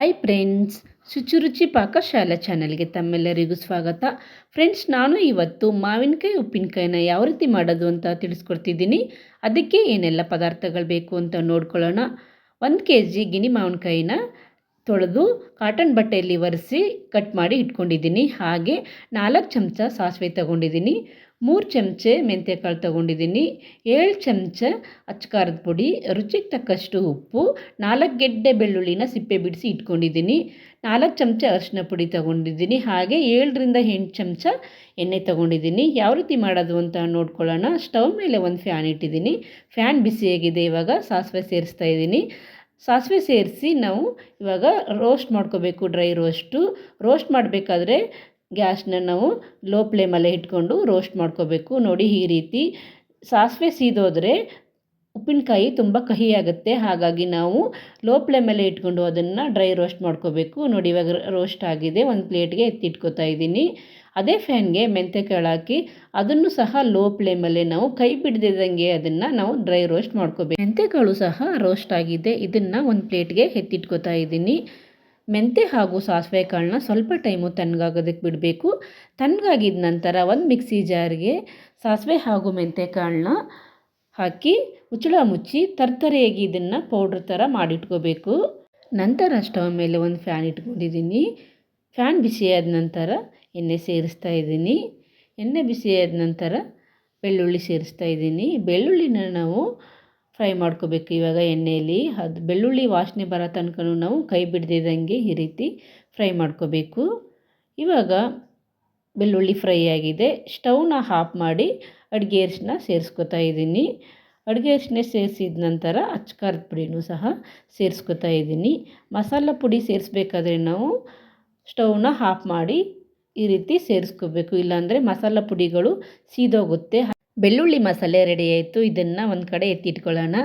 Hi friends ಶುಚಿರುಚಿ Pakashala ಚಾನಲ್ಗೆ ತಮ್ಮೆಲ್ಲರಿಗೂ ಸ್ವಾಗತ. ಫ್ರೆಂಡ್ಸ್ ನಾನು ಇವತ್ತು ಮಾವಿನಕಾಯಿ, ಉಪ್ಪಿನಕಾಯಿನ ಯಾವ ರೀತಿ ಮಾಡೋದು ಅಂತ ತಿಳಿಸ್ಕೊಡ್ತಿದ್ದೀನಿ. ಅದಕ್ಕೆ ಏನೆಲ್ಲ ಪದಾರ್ಥಗಳು ಬೇಕು ಅಂತ ನೋಡ್ಕೊಳ್ಳೋಣ. ಒಂದು ಕೆ ಜಿ ಗಿನಿ ಮಾವಿನಕಾಯಿನ ತೊಳೆದು ಕಾಟನ್ ಬಟ್ಟೆಯಲ್ಲಿ ಒರೆಸಿ ಕಟ್ ಮಾಡಿ ಇಟ್ಕೊಂಡಿದ್ದೀನಿ. ಹಾಗೆ ನಾಲ್ಕು ಚಮಚ ಸಾಸಿವೆ ತಗೊಂಡಿದ್ದೀನಿ. ಮೂರು ಚಮಚೆ ಮೆಂತ್ಯಕಾಳು ತಗೊಂಡಿದ್ದೀನಿ. ಏಳು ಚಮಚ ಅಚ್ಕಾರದ ಪುಡಿ, ರುಚಿಗೆ ತಕ್ಕಷ್ಟು ಉಪ್ಪು, ನಾಲ್ಕು ಗೆಡ್ಡೆ ಬೆಳ್ಳುಳ್ಳಿನ ಸಿಪ್ಪೆ ಬಿಡಿಸಿ ಇಟ್ಕೊಂಡಿದ್ದೀನಿ. ನಾಲ್ಕು ಚಮಚ ಅರಿಶಿನ ಪುಡಿ ತೊಗೊಂಡಿದ್ದೀನಿ. ಹಾಗೆ ಏಳರಿಂದ ಎಂಟು ಚಮಚ ಎಣ್ಣೆ ತಗೊಂಡಿದ್ದೀನಿ. ಯಾವ ರೀತಿ ಮಾಡೋದು ಅಂತ ನೋಡ್ಕೊಳ್ಳೋಣ. ಸ್ಟವ್ ಮೇಲೆ ಒಂದು ಫ್ಯಾನ್ ಇಟ್ಟಿದ್ದೀನಿ. ಫ್ಯಾನ್ ಬಿಸಿಯಾಗಿದೆ ಇವಾಗ ಸಾಸಿವೆ ಸೇರಿಸ್ತಾ ಇದ್ದೀನಿ. ಸಾಸಿವೆ ಸೇರಿಸಿ ನಾವು ಇವಾಗ ರೋಸ್ಟ್ ಮಾಡ್ಕೋಬೇಕು ಡ್ರೈ ರೋಸ್ಟು ರೋಸ್ಟ್ ಮಾಡಬೇಕಾದ್ರೆ ಗ್ಯಾಸ್ನ ನಾವು ಲೋ ಫ್ಲೇಮಲ್ಲೇ ಇಟ್ಕೊಂಡು ರೋಸ್ಟ್ ಮಾಡ್ಕೋಬೇಕು. ನೋಡಿ ಈ ರೀತಿ ಸಾಸಿವೆ ಸೀದೋದ್ರೆ ಉಪ್ಪಿನಕಾಯಿ ತುಂಬ ಕಹಿಯಾಗುತ್ತೆ. ಹಾಗಾಗಿ ನಾವು ಲೋ ಫ್ಲೇಮಲ್ಲೇ ಇಟ್ಕೊಂಡು ಅದನ್ನು ಡ್ರೈ ರೋಸ್ಟ್ ಮಾಡ್ಕೋಬೇಕು. ನೋಡಿ, ಇವಾಗ ರೋಸ್ಟ್ ಆಗಿದೆ. ಒಂದು ಪ್ಲೇಟ್ಗೆ ಎತ್ತಿಟ್ಕೋತಾ ಇದ್ದೀನಿ. ಅದೇ ಫ್ಯಾನ್ಗೆ ಮೆಂತೆ ಹಾಕಿ ಅದನ್ನು ಸಹ ಲೋ ಫ್ಲೇಮಲ್ಲೇ ನಾವು ಕೈ ಬಿಡದಿದ್ದಂಗೆ ಅದನ್ನು ನಾವು ಡ್ರೈ ರೋಸ್ಟ್ ಮಾಡ್ಕೋಬೇಕು. ಮೆಂತೆಕಾಳು ಸಹ ರೋಸ್ಟ್ ಆಗಿದೆ. ಇದನ್ನು ಒಂದು ಪ್ಲೇಟ್ಗೆ ಎತ್ತಿಟ್ಕೋತಾ ಇದ್ದೀನಿ. ಮೆಂತೆ ಹಾಗೂ ಸಾಸಿವೆ ಕಾಳನ್ನ ಸ್ವಲ್ಪ ಟೈಮು ತಣ್ಣಗಾಗೋದಕ್ಕೆ ಬಿಡಬೇಕು. ತಣ್ಣಗಾಗಿದ ನಂತರ ಒಂದು ಮಿಕ್ಸಿ ಜಾರ್ಗೆ ಸಾಸಿವೆ ಹಾಗೂ ಮೆಂತೆ ಕಾಳನ್ನ ಹಾಕಿ ಮುಚ್ಚಳ ಮುಚ್ಚಿ ತರ್ತರೆಯಾಗಿ ಇದನ್ನು ಪೌಡ್ರ್ ಥರ ಮಾಡಿಟ್ಕೋಬೇಕು. ನಂತರ ಸ್ಟವ್ ಮೇಲೆ ಒಂದು ಫ್ಯಾನ್ ಇಟ್ಕೊಂಡಿದ್ದೀನಿ. ಫ್ಯಾನ್ ಬಿಸಿಯಾದ ನಂತರ ಎಣ್ಣೆ ಸೇರಿಸ್ತಾ ಇದ್ದೀನಿ. ಎಣ್ಣೆ ಬಿಸಿಯಾದ ನಂತರ ಬೆಳ್ಳುಳ್ಳಿ ಸೇರಿಸ್ತಾ ಇದ್ದೀನಿ. ಬೆಳ್ಳುಳ್ಳಿನ ನಾವು ಫ್ರೈ ಮಾಡ್ಕೋಬೇಕು ಇವಾಗ ಎಣ್ಣೆಯಲ್ಲಿ ಅದು ಬೆಳ್ಳುಳ್ಳಿ ವಾಸನೆ ಬರೋ ತನಕ ನಾವು ಕೈ ಬಿಡದಿದ್ದಂಗೆ ಈ ರೀತಿ ಫ್ರೈ ಮಾಡ್ಕೋಬೇಕು. ಇವಾಗ ಬೆಳ್ಳುಳ್ಳಿ ಫ್ರೈ ಆಗಿದೆ. ಸ್ಟವ್ನ ಹಾಫ್ ಮಾಡಿ ಅಡುಗೆ ಅರಿಶಿನ ಸೇರಿಸ್ಕೊತಾ ಇದ್ದೀನಿ. ಅಡುಗೆ ಅರಿಶಿನ ಸೇರಿಸಿದ ನಂತರ ಅಚ್ಕಾರದ ಪುಡಿನೂ ಸಹ ಸೇರಿಸ್ಕೊತಾ ಇದ್ದೀನಿ. ಮಸಾಲ ಪುಡಿ ಸೇರಿಸ್ಬೇಕಾದ್ರೆ ನಾವು ಸ್ಟವ್ನ ಹಾಫ್ ಮಾಡಿ ಈ ರೀತಿ ಸೇರಿಸ್ಕೋಬೇಕು. ಇಲ್ಲಾಂದರೆ ಮಸಾಲ ಪುಡಿಗಳು ಸೀದೋಗುತ್ತೆ. ಬೆಳ್ಳುಳ್ಳಿ ಮಸಾಲೆ ರೆಡಿ ಆಯಿತು. ಇದನ್ನು ಒಂದು ಕಡೆ ಎತ್ತಿಟ್ಕೊಳ್ಳೋಣ.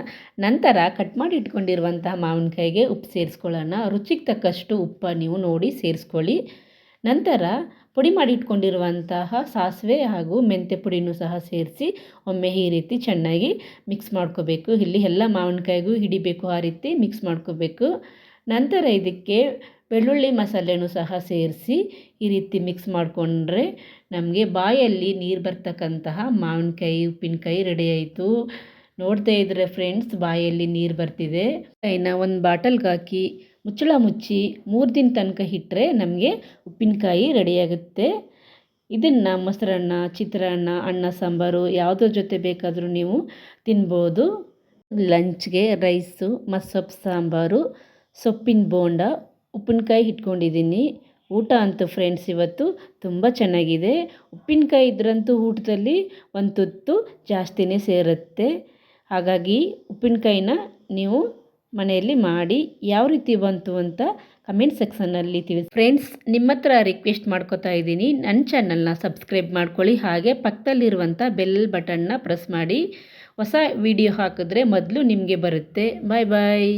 ನಂತರ ಕಟ್ ಮಾಡಿ ಇಟ್ಕೊಂಡಿರುವಂತಹ ಮಾವಿನಕಾಯಿಗೆ ಉಪ್ಪು ಸೇರಿಸ್ಕೊಳ್ಳೋಣ. ರುಚಿಗೆ ತಕ್ಕಷ್ಟು ಉಪ್ಪು ನೀವು ನೋಡಿ ಸೇರಿಸ್ಕೊಳ್ಳಿ. ನಂತರ ಪುಡಿ ಮಾಡಿ ಇಟ್ಕೊಂಡಿರುವಂತಹ ಸಾಸಿವೆ ಹಾಗೂ ಮೆಂತ್ಯ ಪುಡಿನೂ ಸಹ ಸೇರಿಸಿ ಒಮ್ಮೆ ಈ ರೀತಿ ಚೆನ್ನಾಗಿ ಮಿಕ್ಸ್ ಮಾಡ್ಕೋಬೇಕು. ಇಲ್ಲಿ ಎಲ್ಲ ಮಾವಿನಕಾಯಿಗೂ ಹಿಡಿಬೇಕು ಆ ರೀತಿ ಮಿಕ್ಸ್ ಮಾಡ್ಕೋಬೇಕು. ನಂತರ ಇದಕ್ಕೆ ಬೆಳ್ಳುಳ್ಳಿ ಮಸಾಲೆನೂ ಸಹ ಸೇರಿಸಿ ಈ ರೀತಿ ಮಿಕ್ಸ್ ಮಾಡಿಕೊಂಡ್ರೆ ನಮಗೆ ಬಾಯಲ್ಲಿ ನೀರು ಬರ್ತಕ್ಕಂತಹ ಮಾವಿನಕಾಯಿ, ಉಪ್ಪಿನಕಾಯಿ ರೆಡಿ ಆಯಿತು. ನೋಡ್ತಾ ಇದ್ರೆ ಫ್ರೆಂಡ್ಸ್ ಬಾಯಲ್ಲಿ ನೀರು ಬರ್ತಿದೆ. ಕೈನ ಒಂದು ಬಾಟಲ್ಗೆ ಹಾಕಿ ಮುಚ್ಚಳ ಮುಚ್ಚಿ ಮೂರು ದಿನ ತನಕ ಇಟ್ಟರೆ ನಮಗೆ ಉಪ್ಪಿನಕಾಯಿ ರೆಡಿಯಾಗುತ್ತೆ ಇದನ್ನು ಮೊಸರನ್ನ, ಚಿತ್ರಾನ್ನ, ಅನ್ನ, ಸಾಂಬಾರು ಯಾವುದ್ರ ಜೊತೆ ಬೇಕಾದರೂ ನೀವು ತಿನ್ಬೋದು. ಲಂಚ್ಗೆ ರೈಸು ಮಸೊಪ್ಪು ಸಾಂಬಾರು, ಸೊಪ್ಪಿನ ಬೋಂಡ, ಉಪ್ಪಿನಕಾಯಿ ಇಟ್ಕೊಂಡಿದ್ದೀನಿ ಊಟ ಅಂತೂ ಫ್ರೆಂಡ್ಸ್ ಇವತ್ತು ತುಂಬ ಚೆನ್ನಾಗಿದೆ. ಉಪ್ಪಿನಕಾಯಿ ಇದ್ರಂತೂ ಊಟದಲ್ಲಿ ಒಂದು ತುತ್ತು ಜಾಸ್ತಿನೇ ಸೇರುತ್ತೆ. ಹಾಗಾಗಿ ಉಪ್ಪಿನಕಾಯಿನ ನೀವು ಮನೆಯಲ್ಲಿ ಮಾಡಿ ಯಾವ ರೀತಿ ಬಂತು ಅಂತ ಕಮೆಂಟ್ ಸೆಕ್ಷನ್ನಲ್ಲಿ ತಿಳಿಸಿ. ಫ್ರೆಂಡ್ಸ್ ನಿಮ್ಮ ಹತ್ರ ರಿಕ್ವೆಸ್ಟ್ ಮಾಡ್ಕೋತಾ ಇದ್ದೀನಿ. ನನ್ನ ಚಾನಲ್ನ ಸಬ್ಸ್ಕ್ರೈಬ್ ಮಾಡ್ಕೊಳ್ಳಿ. ಹಾಗೆ ಪಕ್ಕದಲ್ಲಿರುವಂಥ ಬೆಲ್ ಬಟನ್ನ ಪ್ರೆಸ್ ಮಾಡಿ. ಹೊಸ ವಿಡಿಯೋ ಹಾಕಿದ್ರೆ ಮೊದಲು ನಿಮಗೆ ಬರುತ್ತೆ. ಬಾಯ್ ಬಾಯ್